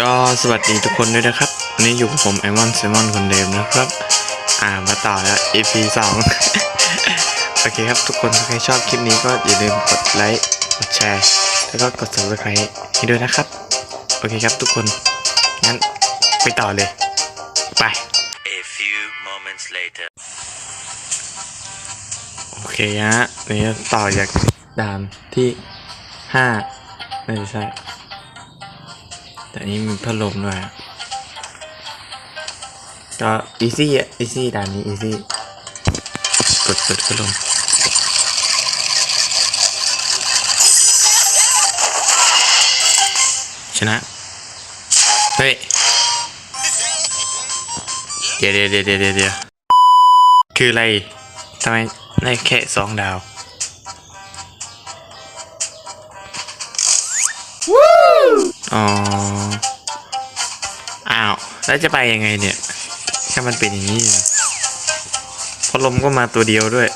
ก็สวัสดีทุกคนด้วยนะครับวันนี้อยู่กับผมไอมอนเซมอนคนเดิมนะครับ อ่ามาต่อแล้ว EP สองโอเคครับทุกคนถ้าใครชอบคลิปนี้ก็อย่าลืมกดไลค์กดแชร์ แล้วก็กด subscribe ให้ด้วยนะครับ โอเคครับทุกคนงั้นไปต่อเลย ไป A few moments later. โอเคฮะนี่ต่อจากด่านที่ห้าไม่ใช่ แต่นี้มีพัดลมด้วยก็อีซี่อะอีซี่ด่านนี้อีซี่กดเปิดพัดลมชนะ เฮ้ยเดี๋ยวเดี๋ยวเดี๋ยวเดี๋ยวเดี๋ยวคืออะไรทำไมได้แค่สองดาว อ๋อ อ้าว แล้วจะไปยังไงเนี่ย ถ้ามันเป็นอย่างนี้นะพัดลมก็มาตัวเดียวด้วย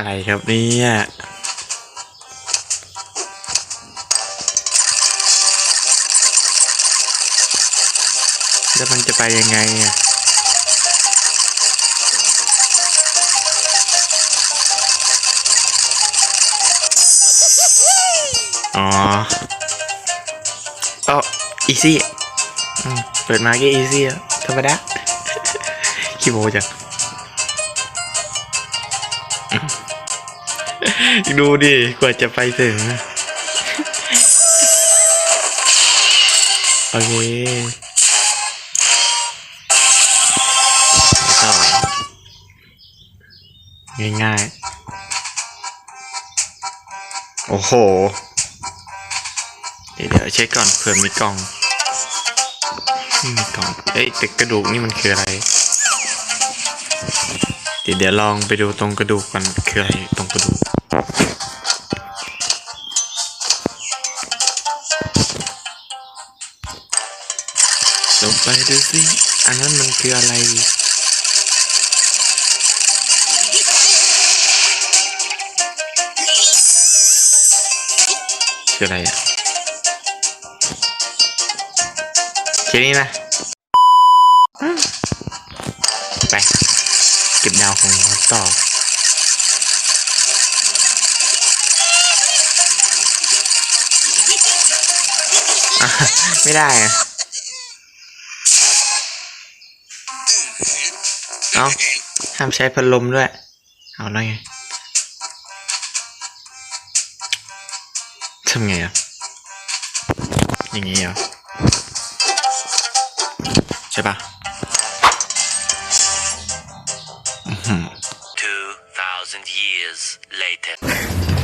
อะไรครับเนี่ยแล้วมันจะไปยังไงอะอ๋อก็อีซี่เปิดมาก็อีซี่ธรรมดาขี้โมจัง ดูดิกว่าจะไปถึงโอเคต่อง่ายๆ โอ้โห เดี๋ยวเช็คก่อนเผื่อมีกล่องไม่มีกล่อง เอ้ยแต่กระดูกนี่มันคืออะไร เดี๋ยวเดี๋ยวลองไปดูตรงกระดูกกันคืออะไรตรงกระดูก คืออะไรคืออะไรอะแค่นี้นะ ไป เก็บดาวของเราต่อไม่ได้อะ เอาห้ามใช้พัดลมด้วย เอาแล้วไงทำไงอะ อย่างงี้เหรอ ใช่ปะ2,000 years later.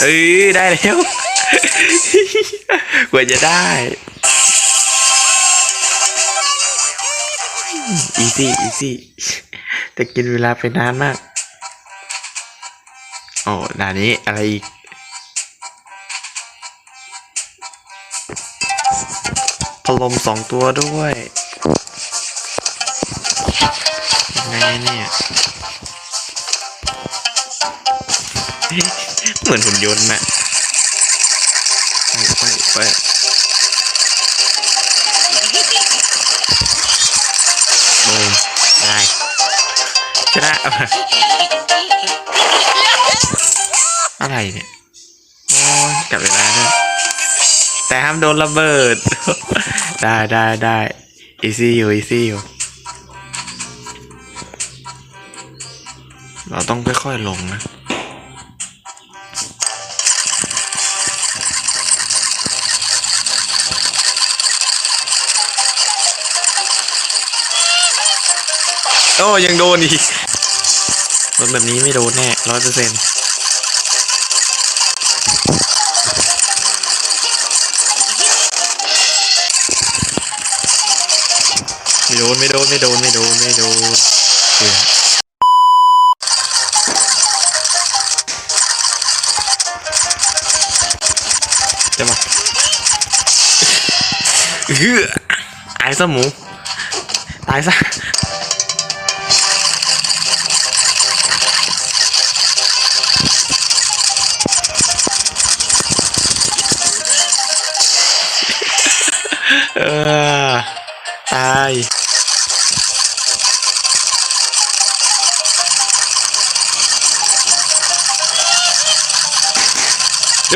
เอ้ยได้แล้วกว่าจะได้อีซี่อีซี่แต่กินเวลาไปนานมาก โอ้ด่านนี้อะไรอีก พลมสองตัวด้วยไงเนี่ย เหมือนหุ่นยนต์น่ะไปไปไปโอ้ได้ชนะอะไรเนี่ยโอ้กลับเวลาด้วยแต่ห้ามโดนระเบิด ได้ได้ได้อีซี่อยู่อีซี่อยู่เราต้องค่อยๆลงนะ อ้ยังโดนอีกรถแบบนี้ไม่โดนแน่ร้อยเปอร์เซ็นต์ไม่โดนไม่โดนไม่โดนไม่โดนไม่โดนเกือบจะมาเฮือตายซะหมู ตายซะ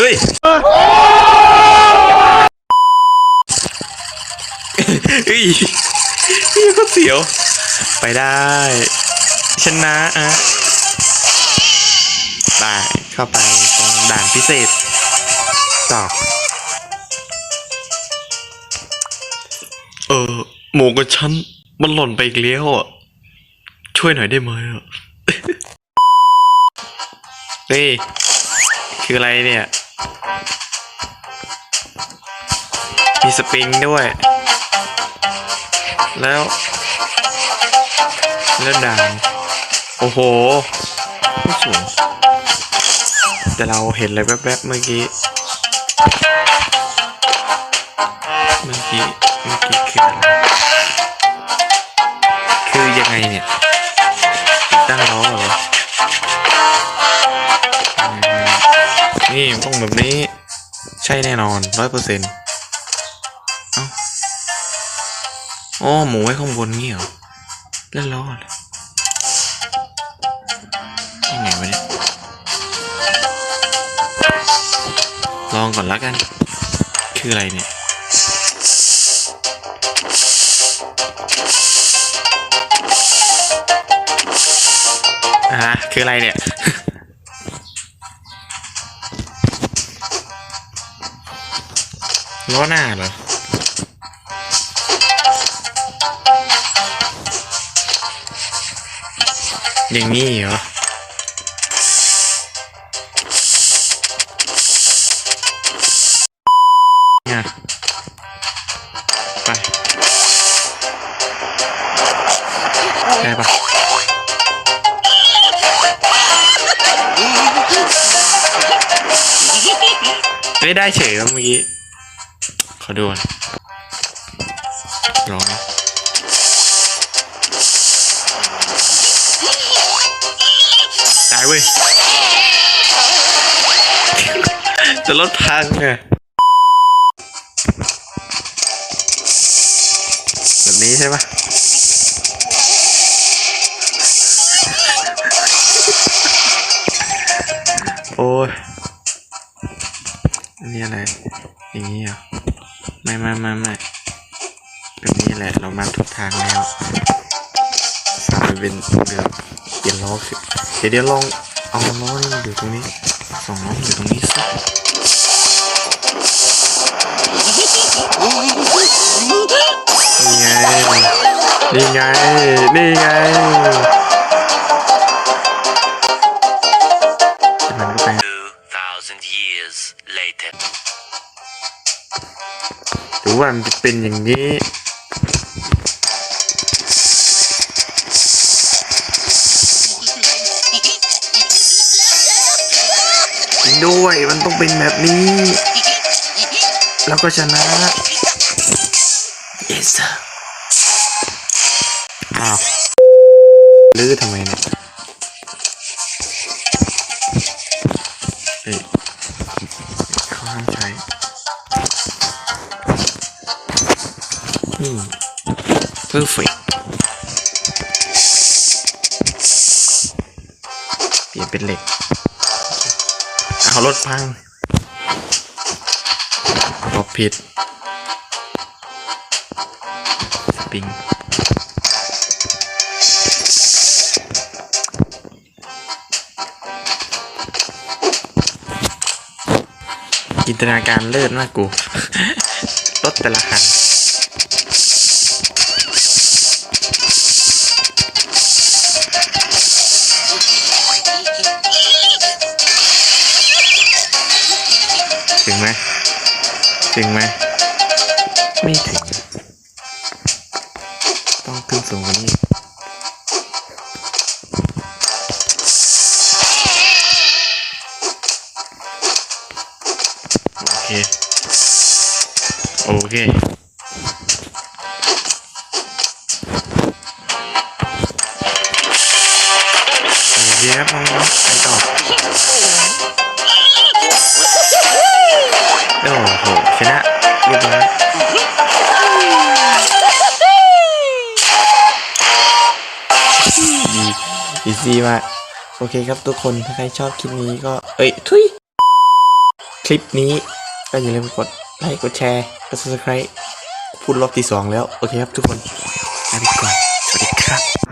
เฮ้ยเฮ้ยนี่ก็เสียว ไปได้ ชนะอะไปเข้าไปตรงด่านพิเศษต่อเออหมูกับฉัน มันหล่นไปอีกแล้วอะ ช่วยหน่อยได้ไหมอะ เฮ้ย คืออะไรเนี่ย มีสปริงด้วย แล้ว แล้วด่างโอ้โหไม่สูงแต่เราเห็นอะไรแวบๆเมื่อกี้ เมื่อกี้ เมื่อกี้คืออะไร คือยังไงเนี่ย นี่มันต้องแบบนี้ ใช่แน่นอนร้อยเปอร์เซ็นต์เอ้าอ๋อหมูไว้ข้างบนงี้เหรอแล้วล้อเหรอยังไงวะเนี่ยลองก่อนล้วกัน คืออะไรเนี่ยอ่าฮะคืออะไรเนี่ย ล้อหน้าเหรออย่างนี้เหรอเนี่ยไปได้ปะไม่ได้เฉยวเมื่อกี้ อดูก่อนลองนะได้เว้ย จะลดพังไงแบบนี้ใช่ปะโอ้ยอันนี่อะไรอย่างนี้เหรอ ไม่ไม่ไม่ไม่แบบนี้แหละเรามาทุกทางแล้วสามเป็นเดือเปลี่ยนล้อคือเดี๋ยวเดี๋ยวลองเอาล้อนี่มาอยู่ตรงนี้สองล้ออยู่ตรงนี้สินี่ไงนี่ไงนี่ไง รือว่ามันจะเป็นอย่างนี้จริงด้วยมันต้องเป็นแบบนี้ แล้วก็ชนะ yes อ้าวลื้อทำไมเนี่ย perfect เปลี่ยนเป็นเหล็ก เอารถพังบอกผิดสปริงจินตนาการเลิศมากกู รถแต่ละคัน ถึงไหมถึงไหมไม่ถึง ต้องขึ้นสูงกว่านี้โอเค โอเคโอเคครับน้องๆไปต่อ บร้อยดีอีซี่มากโอเคครับทุกคนถ้าใครชอบคลิปนี้ก็ เอ้ย ทุย คลิปนี้ก็อย่าลืมกดไลค์กดแชร์กด subscribe พูดรอบที่สองแล้ว โอเคครับทุกคนลาไปก่อนสวัสดีครับ